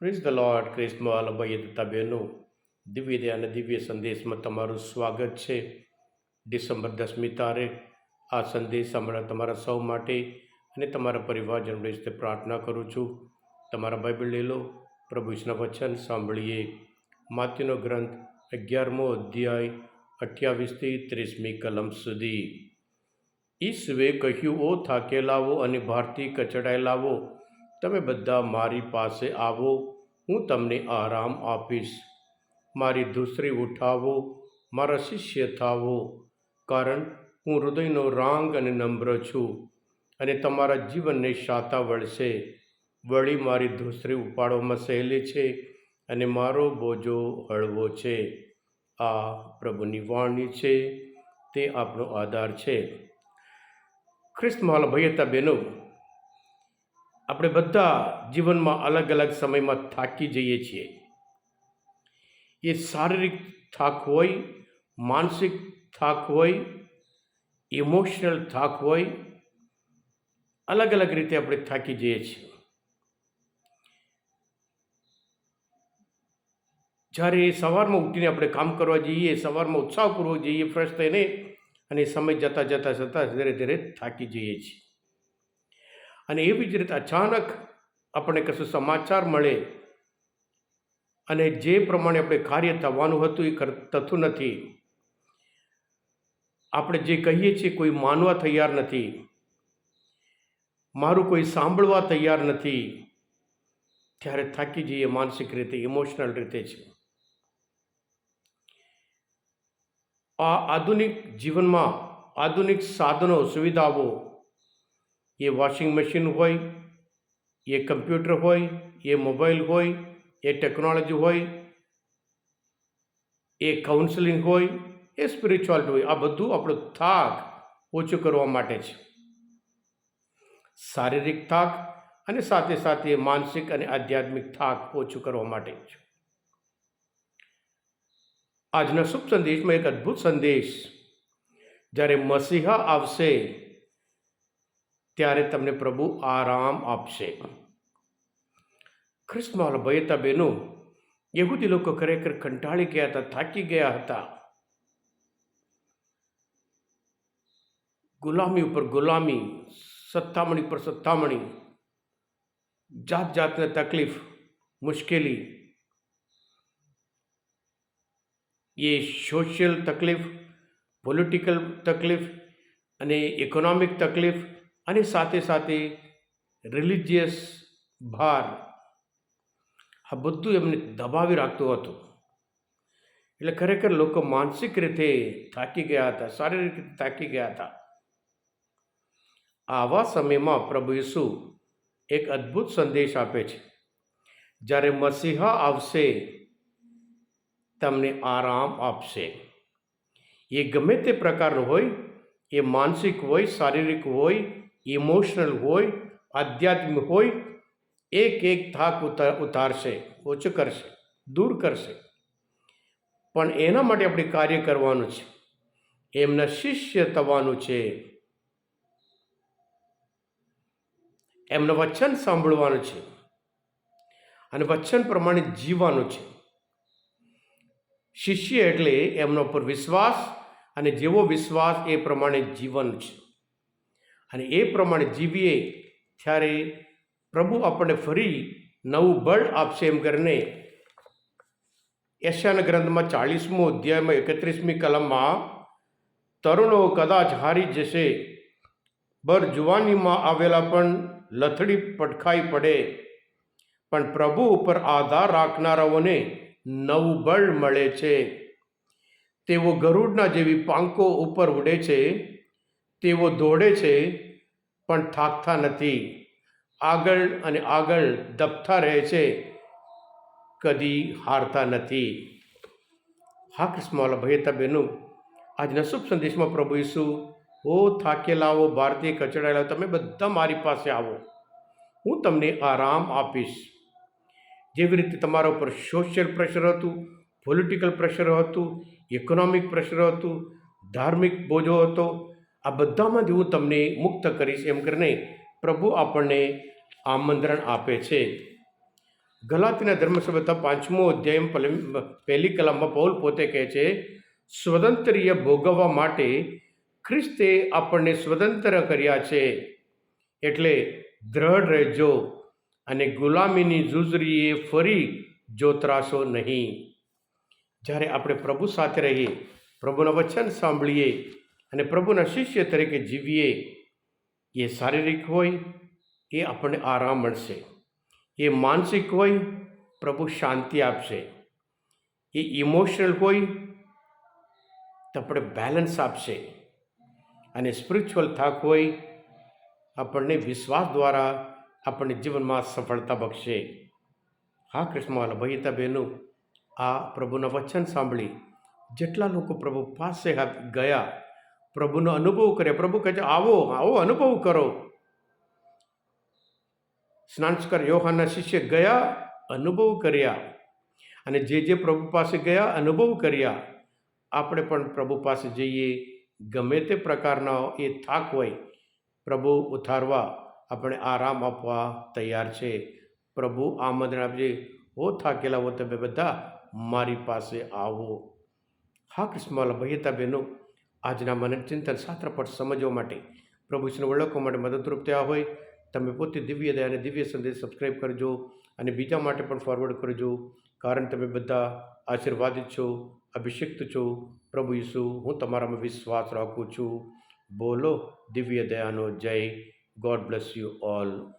Praise the lord ક્રિસ્મલ તથા બહેનો દિવ્ય અને દિવ્ય સંદેશમાં તમારું સ્વાગત છે ડિસેમ્બર દસમી તારીખ આ સંદેશ સાંભળવા તમારા સૌ માટે અને તમારા પરિવારજન વિશે પ્રાર્થના કરું છું તમારા બાઇબલ લઈ લો પ્રભુ વચન સાંભળીએ માત્યનો ગ્રંથ અગિયારમો અધ્યાય અઠ્યાવીસથી ત્રીસમી કલમ સુધી ઈસવે કહ્યું ઓ થાકેલાઓ અને ભારથી કચડાયેલાઓ તમે બધા મારી પાસે આવો, હું તમને આરામ આપીશ. મારી ધૂસરી ઉઠાવો, મારા શિષ્ય થાવો કારણ હું હૃદયનો રાંગ અને નમ્ર છું અને તમારા જીવનને શાતા વળશે. વળી મારી ધૂસરી ઉપાડવામાં સહેલી છે અને મારો બોજો હળવો છે. આ પ્રભુની વાણી છે, તે આપણો આધાર છે. ખ્રિસ્ત મહાલ ભૈયતા બહેનો આપણે બધા જીવનમાં અલગ અલગ સમયમાં થાકી જઈએ છીએ. એ શારીરિક થાક હોય, માનસિક થાક હોય, ઇમોશનલ થાક હોય, અલગ અલગ રીતે આપણે થાકી જઈએ છીએ. જ્યારે સવારમાં ઉઠીને આપણે કામ કરવા જઈએ, સવારમાં ઉત્સાહપૂર્વક જઈએ, ફ્રેશ થઈને અને સમય જતાં જતાં જતાં ધીરે ધીરે થાકી જઈએ છીએ. અને એવી જ રીતે અચાનક આપણને કશું સમાચાર મળે અને જે પ્રમાણે આપણે કાર્ય થવાનું હતું એ થતું નથી. આપણે જે કહીએ છીએ કોઈ માનવા તૈયાર નથી. મારું કોઈ સાંભળવા તૈયાર નથી. ત્યારે થાકી જઈએ માનસિક રીતે ઇમોશનલ રીતે છે આ આધુનિક જીવનમાં આધુનિક સાધનો, સુવિધાઓ એ વોશિંગ મશીન હોય, એ કમ્પ્યુટર હોય, એ મોબાઈલ હોય, એ ટેકનોલોજી હોય, એ કાઉન્સેલિંગ હોય, એ સ્પિરિચ્યુઆલિટી હોય. આ બધું આપણો થાક ઓછો કરવા માટે છે. શારીરિક થાક અને સાથે સાથે માનસિક અને આધ્યાત્મિક થાક ઓછું કરવા માટે છે. આજના શુભ સંદેશમાં એક અદ્ભુત સંદેશ. જ્યારે મસીહા આવશે ત્યારે તમને પ્રભુ આરામ આપશે. ખ્રિસ્તમાં ભયતા બહેનો યહૂદી લોકો ખરેખર કંટાળી ગયા હતા, થાકી ગયા હતા. ગુલામી ઉપર ગુલામી, સત્તામણી પર સત્તામણી જાત જાતને તકલીફ, મુશ્કેલી. એ સોશિયલ તકલીફ, પોલિટિકલ તકલીફ અને ઇકોનોમિક તકલીફ અને સાથે સાથે રિલિજિયસ ભાર. આ બધું એમને દબાવી રાખતું હતું. એટલે ખરેખર લોકો માનસિક રીતે થાકી ગયા હતા, શારીરિક રીતે થાકી ગયા હતા. આવા સમયમાં પ્રભુ યસુ એક અદ્ભુત સંદેશ આપે છે. જ્યારે મસીહા આવશે, તમને આરામ આપશે. એ ગમે તે પ્રકારનો હોય, એ માનસિક હોય, શારીરિક હોય ઇમોશનલ હોય, આધ્યાત્મિક હોય, એક એક થાક ઉતાર ઉતારશે ઓછું કરશે, દૂર કરશે. પણ એના માટે આપણે કાર્ય કરવાનું છે. એમના શિષ્ય થવાનું છે. એમનું વચન સાંભળવાનું છે. અને વચન પ્રમાણે જીવવાનું છે. શિષ્ય એટલે એમના ઉપર વિશ્વાસ અને જેવો વિશ્વાસ એ પ્રમાણે જીવન છે. અને એ પ્રમાણે જીવીએ ત્યારે પ્રભુ આપણને ફરી નવું બળ આપશે એમ કરીને એશિયાના ગ્રંથમાં ચાલીસમો અધ્યાયમાં એકત્રીસમી કલમમાં તરુણો કદાચ હારી જશે, બર જુવાનીમાં આવેલા પણ લથડી પટખાઈ પડે. પણ પ્રભુ ઉપર આધાર રાખનારાઓને નવું બળ મળે છે. તેઓ ગરુડના જેવી પાંખો ઉપર ઉડે છે, તેઓ દોડે છે પણ થાકતા નથી. આગળ અને આગળ દબતા રહે છે. કદી હારતા નથી. હા કૃષ્ણવાલા ભયતા બહેનો આજના શુભ સંદેશમાં પ્રભુ ઈસુ થાકેલા હો ભારતીય કચડાયેલા, તમે બધા મારી પાસે આવો. હું તમને આરામ આપીશ. જેવી રીતે તમારા ઉપર સોશિયલ પ્રેશર હતું પોલિટિકલ પ્રેશર હતું ઇકોનોમિક પ્રેશર હતું, ધાર્મિક બોજો હતો આ બધામાંથી હું તમને મુક્ત કરીશ એમ કરીને પ્રભુ આપણને આમંત્રણ આપે છે. ગલાતીના ધર્મસભ્યતા પાંચમો અધ્યાય પહેલી- કલામમાં પૌલ પોતે કહે છે, સ્વતંત્રીય ભોગવવા માટે ખ્રિસ્તે આપણને સ્વતંત્ર કર્યા છે. એટલે દ્રઢ રહેજો અને ગુલામીની જુજરીએ ફરી જોતરાશો નહીં. જ્યારે આપણે પ્રભુ સાથે રહીએ, પ્રભુના વચન સાંભળીએ અને પ્રભુના શિષ્ય તરીકે જીવીએ, એ શારીરિક હોય, એ આપણને આરામ મળશે. એ માનસિક હોય, પ્રભુ શાંતિ આપશે. એ ઇમોશનલ હોય, તો આપણે બેલેન્સ આપશે. અને સ્પિરિચ્યુઅલ થાક હોય, આપણને વિશ્વાસ દ્વારા આપણને જીવનમાં સફળતા બક્ષે. હા કૃષ્ણવાલા ભયતા બહેનો, આ પ્રભુના વચન સાંભળી જેટલા લોકો પ્રભુ પાસે ગયા પ્રભુનો અનુભવ કર્યા. પ્રભુ કહે છે, આવો આવો અનુભવ કરો. સ્નાનસ્કર યોહાના શિષ્ય ગયા, અનુભવ કર્યા. અને જે જે પ્રભુ પાસે ગયા, અનુભવ કર્યા. આપણે પણ પ્રભુ પાસે જઈએ. ગમે તે પ્રકારના એ થાક હોય, પ્રભુ ઉતારવા આપણે આરામ આપવા તૈયાર છે. પ્રભુ આમંત્રણ આપજે. હો થાકેલા હો તમે બધા, મારી પાસે આવો. હા, કૃષ્ણ ભૈયતા બહેનો આજના મને ચિંતન શાસ્ત્ર પર સમજવા માટે પ્રભુ વિષ્ણુ ઓળખવા માટે મદદરૂપ થયા હોય, તમે પોતે દિવ્ય દયા અને દિવ્ય સંદેશ સબસ્ક્રાઈબ કરજો અને બીજા માટે પણ ફોરવર્ડ કરજો, કારણ તમે બધા આશીર્વાદિત છો, અભિષિક્ત છો. પ્રભુ ઈસુ, હું તમારામાં વિશ્વાસ રાખું છું. બોલો દિવ્ય દયાનો જય. God bless you all